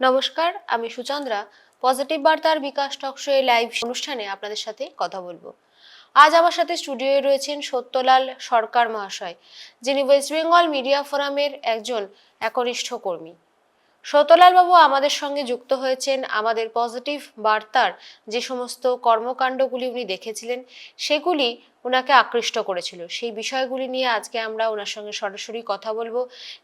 নমস্কার, আমি সুচন্দ্রা। পজিটিভ বার্তার বিকাশ টকশো লাইভ অনুষ্ঠানে আপনাদের সাথে কথা বলব। আজ আমার সাথে স্টুডিওয়ে রয়েছেন সত্যলাল সরকার মহাশয়, যিনি ওয়েস্ট বেঙ্গল মিডিয়া ফোরামের একজন একনিষ্ঠ কর্মী। সত্যলাল বাবু আমাদের সঙ্গে যুক্ত হয়েছেন। আমাদের পজিটিভ বার্তার যে সমস্ত কর্মকাণ্ডগুলি উনি দেখেছিলেন, সেগুলি ওনাকে আকৃষ্ট করেছিল। সেই বিষয়গুলি নিয়ে আজকে আমরা ওনার সঙ্গে সরাসরি কথা বলব।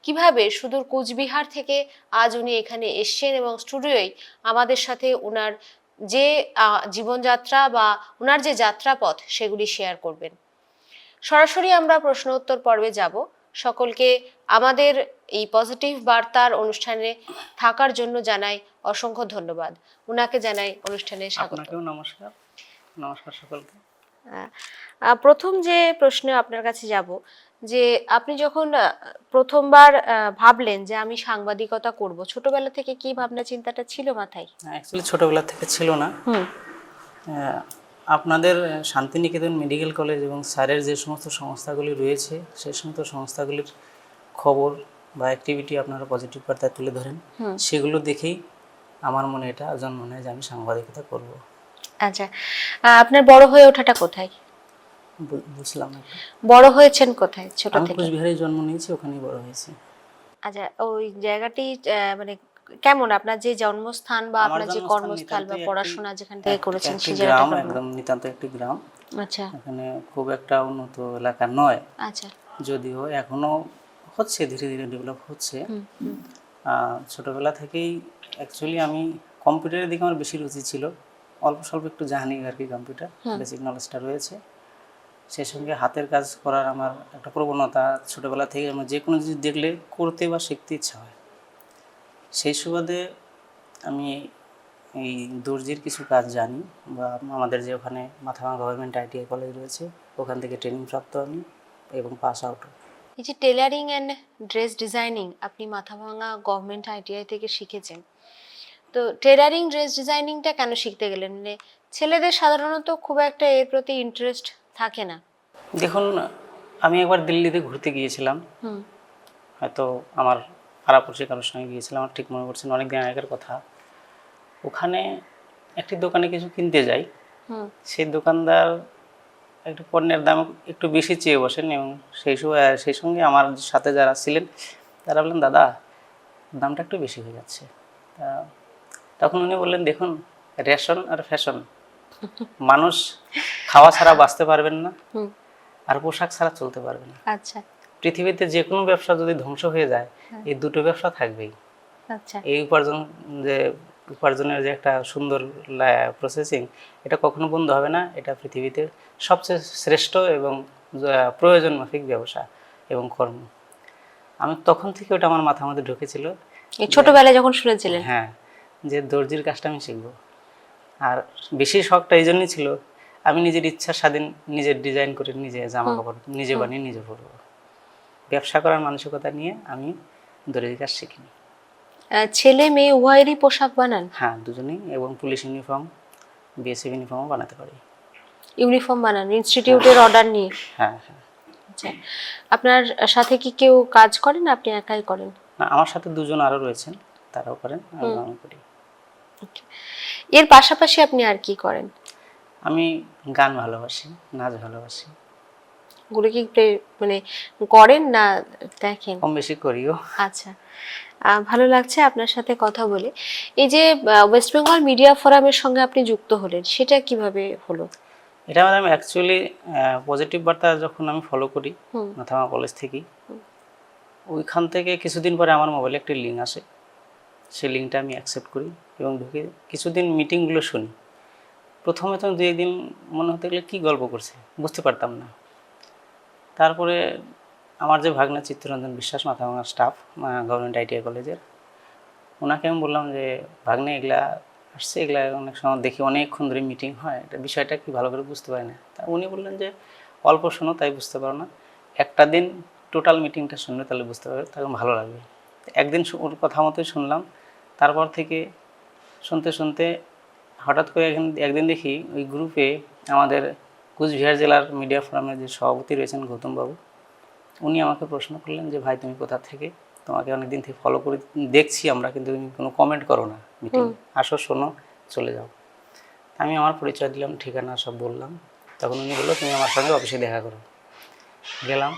কীভাবে সুদূর কুচবিহার থেকে আজ উনি এখানে এসছেন এবং স্টুডিওয় আমাদের সাথে ওনার যে জীবনযাত্রা বা ওনার যে যাত্রাপথ, সেগুলি শেয়ার করবেন। সরাসরি আমরা প্রশ্ন উত্তর পর্বে যাব। সকলকে আমাদের এই পজিটিভ বার্তার অনুষ্ঠানে থাকার জন্য জানাই অসংখ্য ধন্যবাদ। ওনাকে জানাই অনুষ্ঠানে স্বাগত। আপনাকেও নমস্কার। নমস্কার সকলকে। প্রথম যে প্রশ্ন আপনার কাছে যাব যে আপনি যখন প্রথমবার ভাবলেন যে আমি সাংবাদিকতা করব ছোটবেলা থেকে কি ভাবনা চিন্তাটা ছিল মাথায়? অ্যাকচুয়ালি ছোটোবেলা থেকে ছিল না। আপনাদের শান্তিনিকেতন মেডিকেল কলেজ এবং স্যারের যে সমস্ত সংস্থাগুলি রয়েছে সেই সমস্ত সংস্থাগুলির খবর বা অ্যাক্টিভিটি আপনারা পজিটিভ বার্তায় তুলে ধরেন। সেগুলো দেখেই আমার মনে এটা জন্ম নেয় যে আমি সাংবাদিকতা করব। আচ্ছা আপনার বড় হয়ে ওঠাটা কোথায়? বুঝলাম না। বড় হয়েছেন কোথায় ছোট থেকে? আমি কোচবিহারে জন্ম নিয়েছি ওখানেই বড় হয়েছি। আচ্ছা ওই জায়গাটি মানে কেমন আপনার যে জন্মস্থান বা আপনার যে কর্মস্থল বা পড়াশোনা যেখান থেকে করেছেন সেই জায়গাটা গ্রাম একদম নিতান্ত একটি গ্রাম। আচ্ছা। এখানে খুব একটা উন্নত এলাকা নয়। আচ্ছা। যদিও এখনও হচ্ছে ধীরে ধীরে ডেভেলপ হচ্ছে। ছোটবেলা থেকেই অ্যাকচুয়ালি আমি কম্পিউটারের দিকে আমার বেশি রুচি ছিল। অল্প স্বল্প একটু জানি আর কি কম্পিউটার বেসিক নলেজটা রয়েছে। সেই সঙ্গে হাতের কাজ করার আমার একটা প্রবণতা ছোটবেলা থেকে আমার যে কোনো জিনিস দেখলে করতে বা শিখতে ইচ্ছা হয়। সেই সুবাদে আমি এই দর্জির কিছু কাজ জানি বা আমাদের যে ওখানে মাথাভাঙা গভর্নমেন্ট আইটিআই কলেজ রয়েছে ওখান থেকে ট্রেনিং প্রাপ্ত আমি এবং পাস আউট এই যে টেলারিং অ্যান্ড ড্রেস ডিজাইনিং আপনি মাথাভাঙা গভর্নমেন্ট আইটিআই থেকে শিখেছেন তো টেলারিং ড্রেস ডিজাইনিংটা কেন শিখতে গেলেন? মানে ছেলেদের সাধারণত খুব একটা এর প্রতি ইন্টারেস্ট থাকে না। দেখুন আমি একবার দিল্লিতে ঘুরতে গিয়েছিলাম। হয়তো আমার পাড়াপড়শি কারোর সঙ্গে গিয়েছিলাম আমার ঠিক মনে পড়ছে না, অনেক দিন আগের কথা। ওখানে একটি দোকানে কিছু কিনতে যাই। সেই দোকানদার একটু পণ্যের দাম একটু বেশি চেয়ে বসেন এবং সেই সময় সেই সঙ্গে আমার সাথে যারা ছিলেন তারা বললেন দাদা দামটা একটু বেশি হয়ে যাচ্ছে। তা তখন উনি বললেন দেখুন রেশন আর ফ্যাশন। মানুষ খাওয়া ছাড়া বাঁচতে পারবেন না আর পোশাক ছাড়া চলতে পারবে না। আচ্ছা। পৃথিবীতে যে কোনো ব্যবসা যদি ধ্বংস হয়ে যায় এই দুটো ব্যবসা থাকবেই। আচ্ছা। এই উপার্জন যে উপার্জনের যে একটা সুন্দর প্রসেসিং এটা কখনো বন্ধ হবে না। এটা পৃথিবীতে সবচেয়ে শ্রেষ্ঠ এবং প্রয়োজন মাফিক ব্যবসা এবং কর্ম। আমি তখন থেকে ওটা আমার মাথার মধ্যে ঢুকেছিল এই ছোটবেলায় যখন শুনেছিলেন? হ্যাঁ যে দর্জির কাজটা আমি শিখব। আর বেশি শখটা এই জন্যই ছিল আমি নিজের ইচ্ছা স্বাধীন নিজের ডিজাইন করে নিজে জামা কাপড় নিজে বানিয়ে নিজে পরবো। ব্যবসা করার মানসিকতা নিয়ে আমি দর্জির কাজ শিখিনি। ছেলে মেয়ে উভয়েরই পোশাক বানান? হ্যাঁ দুজনেই এবং পুলিশ ইউনিফর্ম বিএসএফ ইউনিফর্মও বানাতে পারি। ইউনিফর্ম বানান ইনস্টিটিউটের অর্ডার নিয়ে? হ্যাঁ হ্যাঁ। আচ্ছা আপনার সাথে কি কেউ কাজ করেন? আপনি একাই করেন? না আমার সাথে দুজন আরও রয়েছেন তারাও করেন আমি করি। এর পাশাপাশি আপনি আর কি করেন? আমি গান ভালোবাসি নাচ ভালোবাসি। ওগুলো কি মানে করেন না দেখেন? কম বেশি করিও। আচ্ছা। ভালো লাগছে আপনার সাথে কথা বলে। এই যে ওয়েস্ট বেঙ্গল মিডিয়া ফোরামের সঙ্গে আপনি যুক্ত হলেন সেটা কীভাবে হলো? এটা আমি অ্যাকচুয়ালি পজিটিভ বার্তা যখন আমি ফলো করি মাথামা কলেজ থেকেই ওইখান থেকে কিছুদিন পরে আমার মোবাইলে একটি লিঙ্ক আসে। সেই লিঙ্কটা আমি অ্যাকসেপ্ট করি এবং ঢুকে কিছুদিন মিটিংগুলো শুনি। প্রথমে তো দু একদিন মনে হতে গেলে কী গল্প করছে? বুঝতে পারতাম না। তারপরে আমার যে ভাগনা চিত্তরঞ্জন বিশ্বাস মাথাভাঙা স্টাফ গভর্নমেন্ট আইটিআই কলেজের ওনাকে আমি বললাম যে, ভাগ্নে, এগুলা আসছে, এগুলা অনেক সময় দেখি অনেকক্ষণ ধরে মিটিং হয়। এটা বিষয়টা কি ভালো করে বুঝতে পারি না? তা উনি বললেন যে, অল্প শোনো, তাই বুঝতে পারো না। একটা দিন টোটাল মিটিংটা শুনলে তাহলে বুঝতে পারবে তখন ভালো লাগবে। একদিন ওর কথা মতোই শুনলাম। তারপর থেকে শুনতে শুনতে হঠাৎ করে একদিন দেখি ওই গ্রুপে আমাদের কুচবিহার জেলার মিডিয়া ফোরামের যে সভাপতি রয়েছেন গৌতম বাবু উনি আমাকে প্রশ্ন করলেন যে ভাই তুমি কোথা থেকে? তোমাকে অনেকদিন থেকে ফলো করে দেখছি আমরা কিন্তু তুমি কোনো কমেন্ট করো না মিটিং আসো শোনো চলে যাও। আমি আমার পরিচয় দিলাম ঠিকানা সব বললাম। তখন উনি বলল তুমি আমার সঙ্গে অফিসে দেখা করো। গেলাম।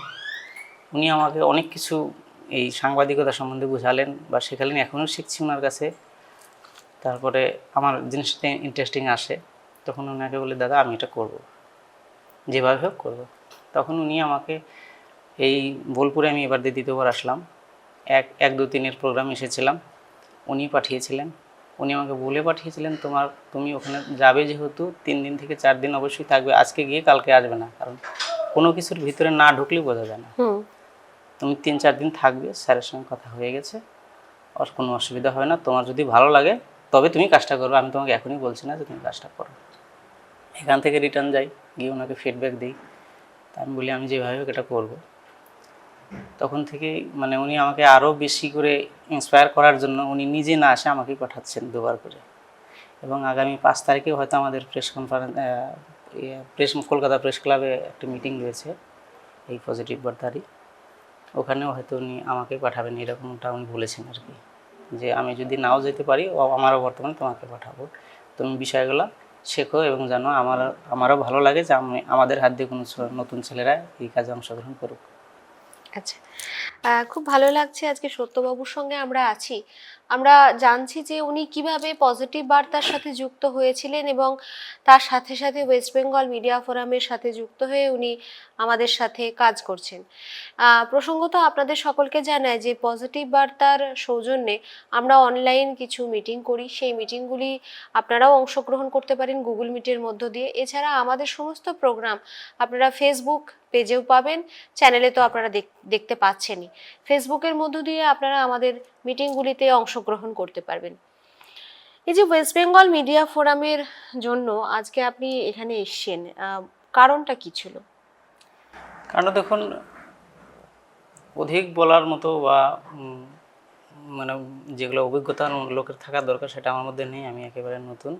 উনি আমাকে অনেক কিছু এই সাংবাদিকতা সম্বন্ধে বুঝালেন বা শেখালেন এখনও শিখছি ওনার কাছে। তারপরে আমার জিনিসটা ইন্টারেস্টিং আসে। তখন ওনাকে বলে দাদা আমি এটা করব। যেভাবে হোক করব। তখন উনি আমাকে এই বোলপুরে আমি এবার দিয়ে দ্বিতীয়বার আসলাম। এক এক দু তিনের প্রোগ্রাম এসেছিলাম। উনি পাঠিয়েছিলেন। উনি আমাকে বলে পাঠিয়েছিলেন তোমার তুমি ওখানে যাবে যেহেতু তিন দিন থেকে চার দিন অবশ্যই থাকবে। আজকে গিয়ে কালকে আসবে না। কারণ কোনো কিছুর ভিতরে না ঢুকলে বোঝা যায় না। তুমি তিন চার দিন থাকবে। স্যারের সঙ্গে কথা হয়ে গেছে। আর কোনো অসুবিধা হবে না। তোমার যদি ভালো লাগে তবে তুমি কাজটা করবে। আমি তোমাকে এখনই বলছি না যে তুমি কাজটা করো। এখান থেকে রিটার্ন যাই। গিয়ে ওনাকে ফিডব্যাক দিই। আমি বলি, আমি যেভাবে এটা করব। তখন থেকে মানে উনি আমাকে আরও বেশি করে ইন্সপায়ার করার জন্য উনি নিজে না আসে আমাকেই পাঠাচ্ছেন দুবার করে। এবং আগামী পাঁচ তারিখে হয়তো আমাদের press conference press Kolkata press ক্লাবে একটা মিটিং রয়েছে, এই পজিটিভ বার্তারই ওখানেও হয়তো উনি আমাকে পাঠাবেন, এরকমটা উনি বলেছেন আর কি। যে, আমি যদি নাও যেতে পারি আমারও বর্তমানে তোমাকে পাঠাবো। তুমি বিষয়গুলো শেখো এবং জানো আমার, আমারও ভালো লাগে যে আমি, আমাদের হাত দিয়ে কোনো নতুন ছেলেরা এই কাজে অংশগ্রহণ করুক। আচ্ছা। খুব ভালো লাগছে আজকে সত্যবাবুর সঙ্গে আমরা আছি। আমরা জানছি যে উনি কীভাবে পজিটিভ বার্তার সাথে যুক্ত হয়েছিলেন এবং তার সাথে সাথে ওয়েস্ট বেঙ্গল মিডিয়া ফোরামের সাথে যুক্ত হয়ে উনি আমাদের সাথে কাজ করছেন। প্রসঙ্গত আপনাদের সকলকে জানায় যে পজিটিভ বার্তার সৌজন্যে আমরা অনলাইন কিছু মিটিং করি। সেই মিটিংগুলি আপনারাও অংশগ্রহণ করতে পারেন গুগল মিটের মধ্য দিয়ে। এছাড়া আমাদের সমস্ত প্রোগ্রাম আপনারা ফেসবুক পেজেও পাবেন। চ্যানেলে তো আপনারা দেখ- দেখতে পাচ্ছেনই। ফেসবুকের মধ্য দিয়ে আপনারা আমাদের মিটিংগুলিতে অংশগ্রহণ করতে পারবেন। এই যে ওয়েস্ট বেঙ্গল মিডিয়া ফোরামের জন্য আজকে আপনি এখানে এসছেন কারণটা কি ছিল? কারণ দেখুন, অধিক বলার মতো বা মানে যেগুলো অভিজ্ঞতা লোকের থাকা দরকার সেটা আমার মধ্যে নেই, আমি একেবারে নতুন।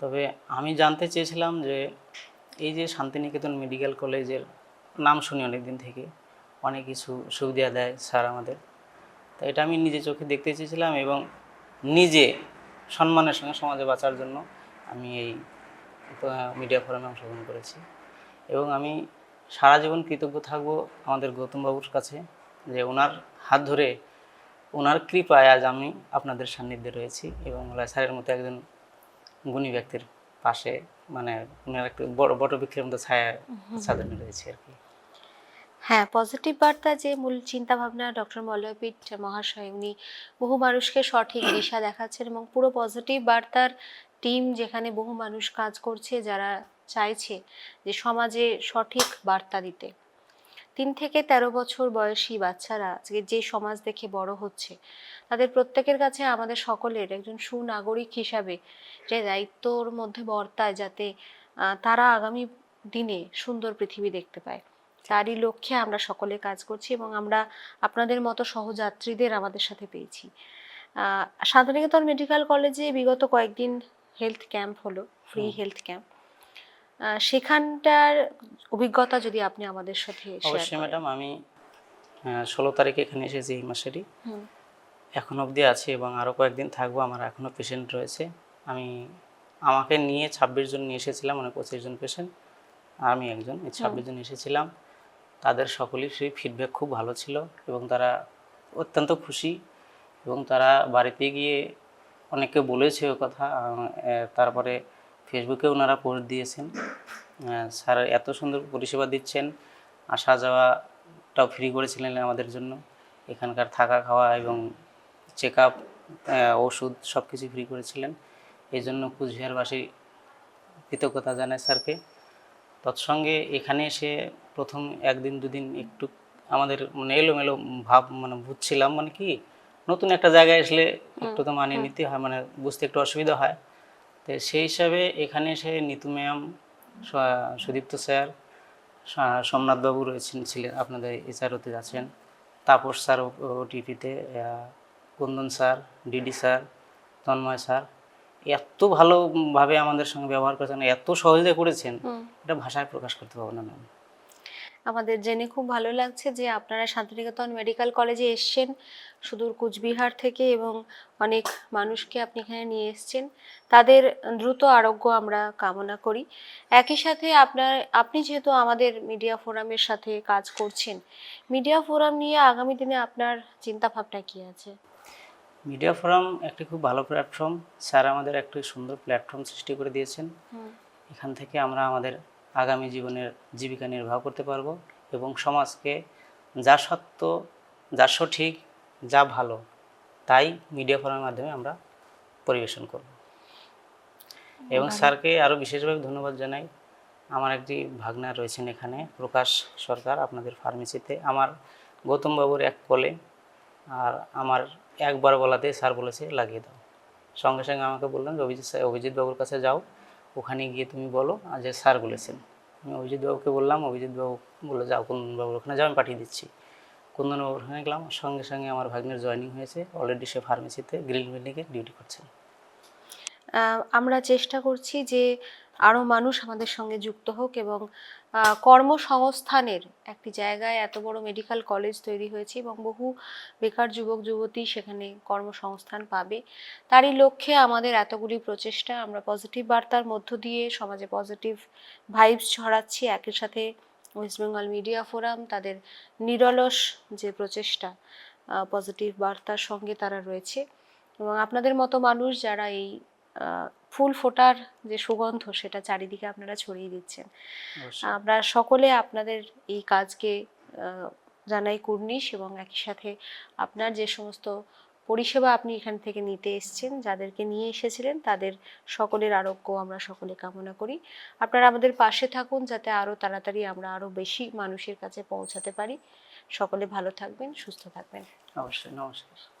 তবে আমি জানতে চেয়েছিলাম যে, এই যে শান্তিনিকেতন মেডিকেল কলেজের নাম শুনি অনেকদিন থেকে। অনেক কিছু সুবিধা দেয় স্যার আমাদের। তো এটা আমি নিজে চোখে দেখতে চেয়েছিলাম এবং নিজে সম্মানের সঙ্গে সমাজে বাঁচার জন্য আমি এই মিডিয়া ফোরামে অংশগ্রহণ করেছি। এবং আমি সারা জীবন কৃতজ্ঞ থাকব আমাদের গৌতম বাবুর কাছে যে ওনার হাত ধরে ওনার কৃপায় আজ আমি আপনাদের সান্নিধ্যে রয়েছি এবং স্যারের মতো একজন গুণী ব্যক্তির পাশে মানে ওনার একটা বড় বটবৃক্ষের মতো ছায়া সাজানো রয়েছে আর কি। হ্যাঁ পজিটিভ বার্তা যে মূল চিন্তা ভাবনা ডক্টর মল্লয়পীঠ মহাশয় উনি বহু মানুষকে সঠিক দিশা দেখাচ্ছেন এবং পুরো পজিটিভ বার্তার টিম যেখানে বহু মানুষ কাজ করছে যারা চাইছে যে সমাজে সঠিক বার্তা দিতে। তিন থেকে তেরো বছর বয়সী বাচ্চারা আজকে যে সমাজ দেখে বড় হচ্ছে তাদের প্রত্যেকের কাছে আমাদের সকলের একজন সুনাগরিক হিসাবে যে দায়িত্বর মধ্যে বর্তায় যাতে তারা আগামী দিনে সুন্দর পৃথিবী দেখতে পায়। তারই লক্ষ্যে আমরা সকলে কাজ করছি এবং আমরা আপনাদের মতো সহযাত্রীদের আমাদের সাথে পেয়েছি। শান্তিনিকেতন মেডিকেল কলেজে বিগত কয়েকদিন হেলথ ক্যাম্প হলো ফ্রি হেলথ ক্যাম্প। সেখানটার অভিজ্ঞতা যদি আপনি আমাদের সাথে অবশ্যই ম্যাডাম আমি ষোলো তারিখে এখানে এসেছি এই মাসেরই। এখন অবধি আছি এবং আরও কয়েকদিন থাকব আমার এখনও পেশেন্ট রয়েছে। আমি আমাকে নিয়ে ছাব্বিশ জন নিয়ে এসেছিলাম মানে পঁচিশ জন পেশেন্ট আমি একজন এই ছাব্বিশ জন এসেছিলাম। তাদের সকলের সেই ফিডব্যাক খুব ভালো ছিল এবং তারা অত্যন্ত খুশি এবং তারা বাড়িতে গিয়ে অনেকে বলেছে ও কথা তারপরে ফেসবুকে ওনারা পোস্ট দিয়েছেন। স্যার এত সুন্দর পরিষেবা দিচ্ছেন, আসা যাওয়াটাও ফ্রি করেছিলেন আমাদের জন্য। এখানকার থাকা খাওয়া এবং চেক আপ ওষুধ সব কিছু ফ্রি করেছিলেন। এই জন্য কুচবিহারবাসী কৃতজ্ঞতা জানায় স্যারকে। তৎসঙ্গে এখানে এসে প্রথম একদিন দুদিন একটু আমাদের মানে এলোমেলো ভাব মানে বুঝছিলাম মানে কি নতুন একটা জায়গায় আসলে একটু তো মানিয়ে নিতে হয় মানে বুঝতে একটু অসুবিধা হয়। তো সেই হিসাবে এখানে এসে নিতু ম্যাম সুদীপ্ত স্যার সোমনাথবাবু রয়েছেন ছিলেন আপনাদের এচআরওতে আছেন। Tapas sir ওটিপিতে Kundan sir DD sir Tanmoy sir. এত ভালোভাবে আমাদের সঙ্গে ব্যবহার করেছেন এত সহজে করেছেন এটা ভাষায় প্রকাশ করতে পারব না ম্যাম। আমাদের জেনে খুব ভালো লাগছে যে আপনারা শান্তিনিকেতন মেডিকেল কলেজে এসছেন সুদূর কুচবিহার থেকে এবং অনেক মানুষকে আপনি এখানে নিয়ে এসছেন। তাদের দ্রুত আরোগ্য আমরা কামনা করি। একই সাথে আপনার আপনি যেহেতু আমাদের মিডিয়া ফোরামের সাথে কাজ করছেন মিডিয়া ফোরাম নিয়ে আগামী দিনে আপনার চিন্তা ভাবনা কি আছে? মিডিয়া ফোরাম একটি খুব ভালো প্ল্যাটফর্ম। স্যার আমাদের একটি সুন্দর প্ল্যাটফর্ম সৃষ্টি করে দিয়েছেন। এখান থেকে আমরা আমাদের আগামী জীবনের জীবিকা নির্বাহ করতে পারব এবং সমাজকে যা সত্য যা সঠিক যা ভালো তাই মিডিয়া ফোরামের মাধ্যমে আমরা পরিবেশন করব। এবং স্যারকে আরও বিশেষভাবে ধন্যবাদ জানাই। আমার একটি ভাগনা রয়েছেন এখানে প্রকাশ সরকার আপনাদের ফার্মেসিতে। আমার গৌতম বাবুর এক কলে আর আমার একবার বলাতে স্যার বলেছে লাগিয়ে দাও। সঙ্গে সঙ্গে আমাকে বললেন যে অভিজিৎ স্যার অভিজিৎ বাবুর কাছে যাও। ওখানে গিয়ে তুমি বলো যে স্যার বলেছেন। আমি অভিজিৎ বাবুকে বললাম, অভিজিৎ বাবু বলল, যাও বাবুর ওখানে যাও, আমি পাঠিয়ে দিচ্ছি। কুন্দনবাবুর ওখানে গেলাম, সঙ্গে সঙ্গে আমার ভাগ্নের জয়নিং হয়েছে। অলরেডি সে ফার্মেসিতে গ্রিল বিল্ডিংয়ে ডিউটি করছেন। আমরা চেষ্টা করছি যে আরও মানুষ আমাদের সঙ্গে যুক্ত হোক এবং কর্মসংস্থানের একটি জায়গায় এত বড় মেডিকেল কলেজ তৈরি হয়েছে এবং বহু বেকার যুবক, যুবতী সেখানে কর্মসংস্থান পাবে। তারই লক্ষ্যে আমাদের এতগুলি প্রচেষ্টা, আমরা পজিটিভ বার্তার মধ্য দিয়ে সমাজে পজিটিভ ভাইবস ছড়াচ্ছি। একই সাথে ওয়েস্ট বেঙ্গল মিডিয়া ফোরাম তাদের নিরলস যে প্রচেষ্টা পজিটিভ বার্তার সঙ্গে তারা রয়েছে। এবং আপনাদের মতো মানুষ যারা এই ফুল ফোটার যে সুগন্ধ সেটা চারিদিকে আপনারা ছড়িয়ে দিচ্ছেন। আমরা সকলে আপনাদের এই কাজকে জানাই কুর্নিশ এবং একই সাথে আপনার যে সমস্ত পরিষেবা আপনি এখান থেকে নিতে এসেছেন যাদেরকে নিয়ে এসেছিলেন তাদের সকলের আরোগ্য আমরা সকলে কামনা করি। আপনারা আমাদের পাশে থাকুন যাতে আরও তাড়াতাড়ি আমরা আরও বেশি মানুষের কাছে পৌঁছাতে পারি। সকলে ভালো থাকবেন সুস্থ থাকবেন। অবশ্যই নমস্কার।